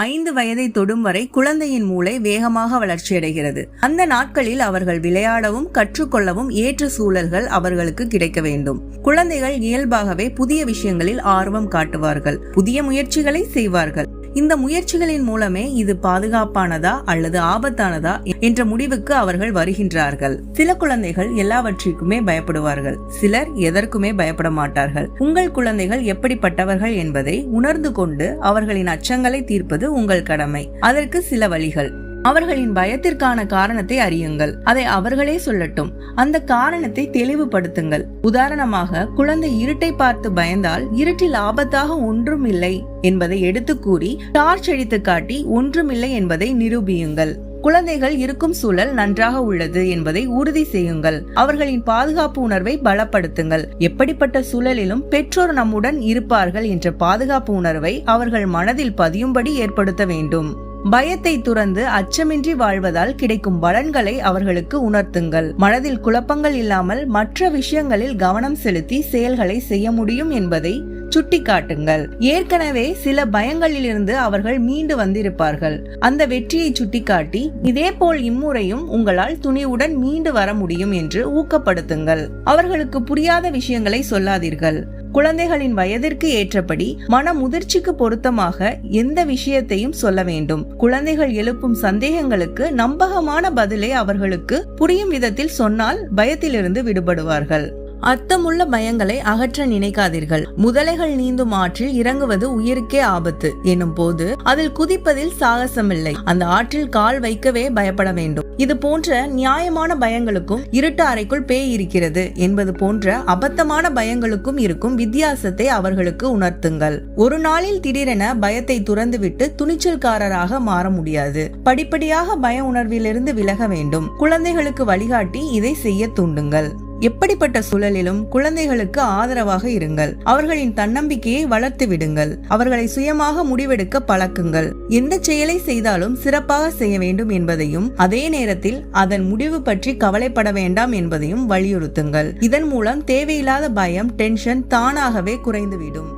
ஐந்து வயதை தொடும் வரை குழந்தையின் மூளை வேகமாக வளர்ச்சியடைகிறது. அந்த நாட்களில் அவர்கள் விளையாடவும் கற்றுக்கொள்ளவும் ஏற்ற சூழல்கள் அவர்களுக்கு கிடைக்க வேண்டும். குழந்தைகள் இயல்பாகவே புதிய விஷயங்களில் ஆர்வம் காட்டுவார்கள். புதிய முயற்சிகளை செய்வார்கள். இந்த முயற்சிகளின் மூலமே இது பாதுகாப்பானதா அல்லது ஆபத்தானதா என்ற முடிவுக்கு அவர்கள் வருகின்றார்கள். சில குழந்தைகள் எல்லாவற்றிற்குமே பயப்படுவார்கள். சிலர் எதற்குமே பயப்பட மாட்டார்கள். உங்கள் குழந்தைகள் எப்படிப்பட்டவர்கள் என்பதை உணர்ந்து கொண்டு அவர்களின் அச்சங்களை தீர்ப்பது உங்கள் கடமை. அதற்கு சில வழிகள். அவர்களின் பயத்திற்கான காரணத்தை அறியுங்கள். அதை அவர்களே சொல்லட்டும். அந்த காரணத்தை தெளிவுபடுத்துங்கள். உதாரணமாக குழந்தை இருட்டை பார்த்து பயந்தால் இருட்டில் ஆபத்தாக ஒன்றும் இல்லை என்பதை எடுத்து கூறி டார்ச் அடித்து காட்டி ஒன்றுமில்லை என்பதை நிரூபியுங்கள். குழந்தைகள் இருக்கும் சூழல் நன்றாக உள்ளது என்பதை உறுதி செய்யுங்கள். அவர்களின் பாதுகாப்பு உணர்வை பலப்படுத்துங்கள். எப்படிப்பட்ட சூழலிலும் பெற்றோர் நம்முடன் இருப்பார்கள் என்ற பாதுகாப்பு உணர்வை அவர்கள் மனதில் பதியும்படி ஏற்படுத்த வேண்டும். பயத்தை துறந்து அச்சமின்றி வாழ்வதால் கிடைக்கும் பலன்களை அவர்களுக்கு உணர்த்துங்கள். மனதில் குழப்பங்கள் இல்லாமல் மற்ற விஷயங்களில் கவனம் செலுத்தி செயல்களை செய்ய முடியும் என்பதை சுட்டிக்காட்டுங்கள். ஏற்கனவே சில பயங்களிலிருந்து அவர்கள் மீண்டு வந்திருப்பார்கள். அந்த வெற்றியை சுட்டிக்காட்டி இதேபோல் இம்முறையும் உங்களால் துணிவுடன் மீண்டு வர முடியும் என்று ஊக்கப்படுத்துங்கள். அவர்களுக்கு புரியாத விஷயங்களை சொல்லாதீர்கள். குழந்தைகளின் வயதிற்கு ஏற்றபடி மன முதிர்ச்சிக்கு பொருத்தமாக எந்த விஷயத்தையும் சொல்ல வேண்டும். குழந்தைகள் எழுப்பும் சந்தேகங்களுக்கு நம்பகமான பதிலை அவர்களுக்கு புரியும் விதத்தில் சொன்னால் பயத்திலிருந்து விடுபடுவார்கள். அர்த்தமுள்ள பயங்களை அகற்ற நினைக்காதீர்கள். முதலைகள் நீந்தும் ஆற்றில் இறங்குவது உயிருக்கே ஆபத்து எனும் போது அதில் குதிப்பதில் சாகசமில்லை. அந்த ஆற்றில் கால் வைக்கவே பயப்பட வேண்டும். இது போன்ற நியாயமான பயங்களுக்கும் இருட்டு அறைக்குள் பேய் இருக்கிறது என்பது போன்ற அபத்தமான பயங்களுக்கும் இருக்கும் வித்தியாசத்தை அவர்களுக்கு உணர்த்துங்கள். ஒரு நாளில் திடீரென பயத்தை துறந்துவிட்டு துணிச்சல்காரராக மாற முடியாது. படிப்படியாக பய உணர்விலிருந்து விலக வேண்டும். குழந்தைகளுக்கு வழிகாட்டி இதை செய்ய தூண்டுங்கள். எப்படிப்பட்ட சூழலிலும் குழந்தைகளுக்கு ஆதரவாக இருங்கள். அவர்களின் தன்னம்பிக்கையை வளர்த்து விடுங்கள். அவர்களை சுயமாக முடிவெடுக்க பழக்குங்கள். எந்த செயலை செய்தாலும் சிறப்பாக செய்ய வேண்டும் என்பதையும் அதே நேரத்தில் அதன் முடிவு பற்றி கவலைப்பட வேண்டாம் என்பதையும் வலியுறுத்துங்கள். இதன் மூலம் தேவையில்லாத பயம் டென்ஷன் தானாகவே குறைந்துவிடும்.